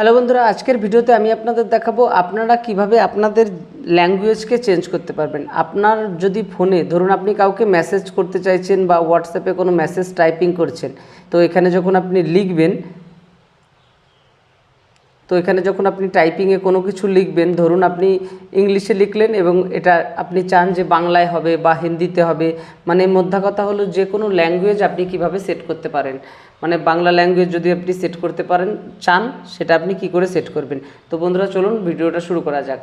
Hello বন্ধুরা, আজকের ভিডিওতে আমি আপনাদের দেখাবো আপনারা কীভাবে আপনাদের ল্যাঙ্গুয়েজকে চেঞ্জ করতে পারবেন। আপনার যদি ফোনে, ধরুন আপনি কাউকে মেসেজ করতে চাইছেন বা হোয়াটসঅ্যাপে কোনো মেসেজ টাইপিং করছেন, তো এখানে যখন আপনি লিখবেন তো এখানে যখন আপনি টাইপিংয়ে কোনো কিছু লিখবেন, ধরুন আপনি ইংলিশে লিখলেন এবং এটা আপনি চান যে বাংলায় হবে বা হিন্দিতে হবে মানে মধ্যা কথা হলো যে কোনো ল্যাঙ্গুয়েজ আপনি কীভাবে সেট করতে পারেন। মানে বাংলা ল্যাঙ্গুয়েজ যদি আপনি সেট করতে পারেন, চান, সেটা আপনি কি করে সেট করবেন? তো বন্ধুরা, চলুন ভিডিওটা শুরু করা যাক।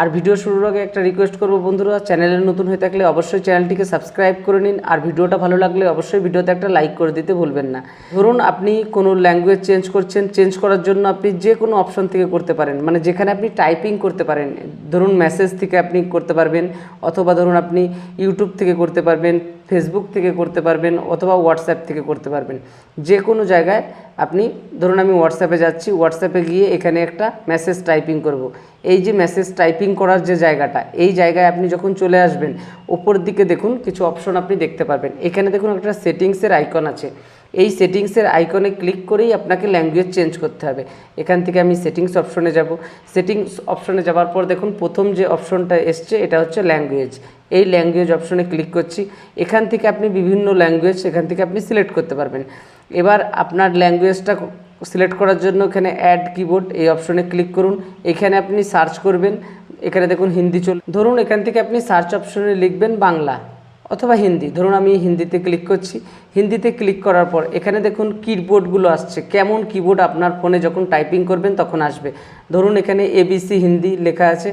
আর ভিডিও শুরুর আগে একটা রিকোয়েস্ট করব বন্ধুরা, চ্যানেলে নতুন হয়ে থাকলে অবশ্যই চ্যানেলটিকে সাবস্ক্রাইব করে নিন, আর ভিডিওটা ভালো লাগলে অবশ্যই ভিডিওতে একটা লাইক করে দিতে ভুলবেন না। ধরুন আপনি কোনো ল্যাঙ্গুয়েজ চেঞ্জ করছেন চেঞ্জ করার জন্য আপনি যে কোনো অপশন থেকে করতে পারেন মানে যেখানে আপনি টাইপিং করতে পারেন, ধরুন মেসেজ থেকে আপনি করতে পারবেন, অথবা ধরুন আপনি ইউটিউব থেকে করতে পারবেন ফেসবুক থেকে করতে পারবেন অথবা হোয়াটসঅ্যাপ থেকে করতে পারবেন। যে কোনো জায়গায় আপনি, ধরুন আমি হোয়াটসঅ্যাপে যাচ্ছি হোয়াটসঅ্যাপে গিয়ে এখানে একটা মেসেজ টাইপিং করব। এই যে মেসেজ টাইপিং করার যে জায়গাটা, এই জায়গায় আপনি যখন চলে আসবেন ওপর দিকে দেখুন কিছু অপশন আপনি দেখতে পারবেন। এখানে দেখুন একটা সেটিংসের আইকন আছে। এই সেটিংসের আইকনে ক্লিক করেই আপনাকে ল্যাঙ্গুয়েজ চেঞ্জ করতে হবে। এখান থেকে আমি সেটিংস অপশনে যাব। সেটিংস অপশনে যাওয়ার পর দেখুন, প্রথম যে অপশনটা এসছে, এটা হচ্ছে ল্যাঙ্গুয়েজ এই ল্যাঙ্গুয়েজ অপশনে ক্লিক করছি। এখান থেকে আপনি বিভিন্ন ল্যাঙ্গুয়েজ এখান থেকে আপনি সিলেক্ট করতে পারবেন। এবার আপনার ল্যাঙ্গুয়েজটা সিলেক্ট করার জন্য এখানে অ্যাড কিবোর্ড এই অপশনে ক্লিক করুন। এখানে আপনি সার্চ করবেন। এখানে দেখুন, হিন্দি চল ধরুন এখান থেকে আপনি সার্চ অপশনে লিখবেন বাংলা। অথবা হিন্দি। ধরুন আমি হিন্দিতে ক্লিক করছি। হিন্দিতে ক্লিক করার পর এখানে দেখুন কিবোর্ডগুলো আসছে। কেমন কিবোর্ড আপনার ফোনে যখন টাইপিং করবেন তখন আসবে। ধরুন এখানে এবিসি হিন্দি লেখা আছে।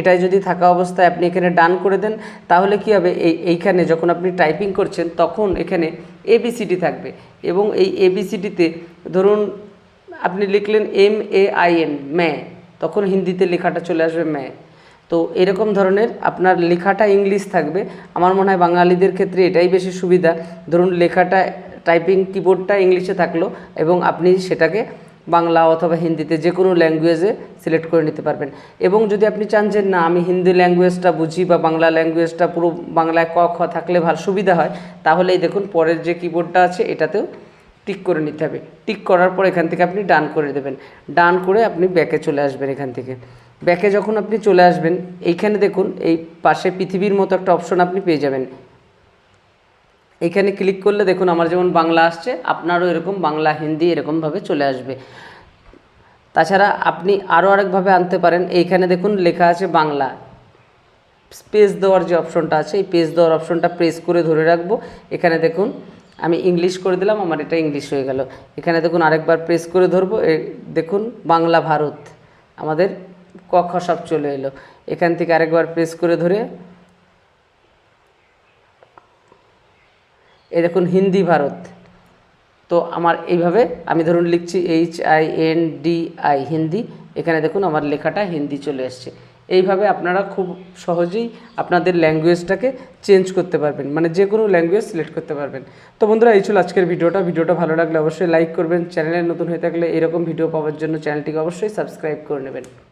এটাই যদি থাকা অবস্থায় আপনি এখানে ডান করে দেন, তাহলে কি হবে? এই এইখানে যখন আপনি টাইপিং করছেন, তখন এখানে এবিসিডি থাকবে। এবং এই এবিসিডিতে ধরুন আপনি লিখলেন এম এ আই এন ম্যা তখন হিন্দিতে লেখাটা চলে আসবে ম্যা তো এরকম ধরনের আপনার লেখাটা ইংলিশ থাকবে। আমার মনে হয় বাঙালিদের ক্ষেত্রে এটাই বেশি সুবিধা। ধরুন লেখাটা টাইপিং কিবোর্ডটা ইংলিশে থাকল এবং আপনি সেটাকে বাংলা অথবা হিন্দিতে যে কোনো ল্যাঙ্গুয়েজে সিলেক্ট করে নিতে পারবেন। এবং যদি আপনি চান যে না, আমি হিন্দি ল্যাঙ্গুয়েজটা বুঝি বা বাংলা ল্যাঙ্গুয়েজটা পুরো বাংলায় ক, খ থাকলে ভালো সুবিধা হয় তাহলে এই দেখুন পরের যে কিবোর্ডটা আছে, এটাতেও টিক করে নিতে হবে। টিক করার পর এখান থেকে আপনি ডান করে দেবেন। ডান করে আপনি ব্যাকে চলে আসবেন এখান থেকে। ব্যাকে যখন আপনি চলে আসবেন, এইখানে দেখুন, এই পাশে পৃথিবীর মতো একটা অপশন আপনি পেয়ে যাবেন। এইখানে ক্লিক করলে দেখুন, আমার যেমন বাংলা আসছে, আপনারও এরকম বাংলা, হিন্দি এরকমভাবে চলে আসবে। তাছাড়া আপনি আরও আরেকভাবে আনতে পারেন, এইখানে দেখুন লেখা আছে বাংলা। স্পেস দেওয়ার যে অপশনটা আছে, এই পেজ দেওয়ার অপশনটা প্রেস করে ধরে রাখব। এখানে দেখুন, আমি ইংলিশ করে দিলাম, আমার এটা ইংলিশ হয়ে গেল। এখানে দেখুন, আরেকবার প্রেস করে ধরবো দেখুন, বাংলা, ভারত। আমাদের ক খ সব চলে এলো। এখান থেকে আরেকবার প্রেস করে ধরে। এই দেখুন, হিন্দি ভারত। তো আমার এইভাবে আমি ধরুন লিখছি H I N D I Hindi. এখানে দেখুন আমার লেখাটা হিন্দি চলে এসছে। এইভাবে আপনারা খুব সহজেই আপনাদের ল্যাঙ্গুয়েজটাকে চেঞ্জ করতে পারবেন। মানে যে কোনো ল্যাঙ্গুয়েজ সিলেক্ট করতে পারবেন। তো বন্ধুরা, এই ছিল আজকের ভিডিওটা। ভিডিওটা ভালো লাগলে অবশ্যই লাইক করবেন। চ্যানেলে নতুন হয়ে থাকলে এরকম ভিডিও পাওয়ার জন্য চ্যানেলটিকে অবশ্যই সাবস্ক্রাইব করে নেবেন।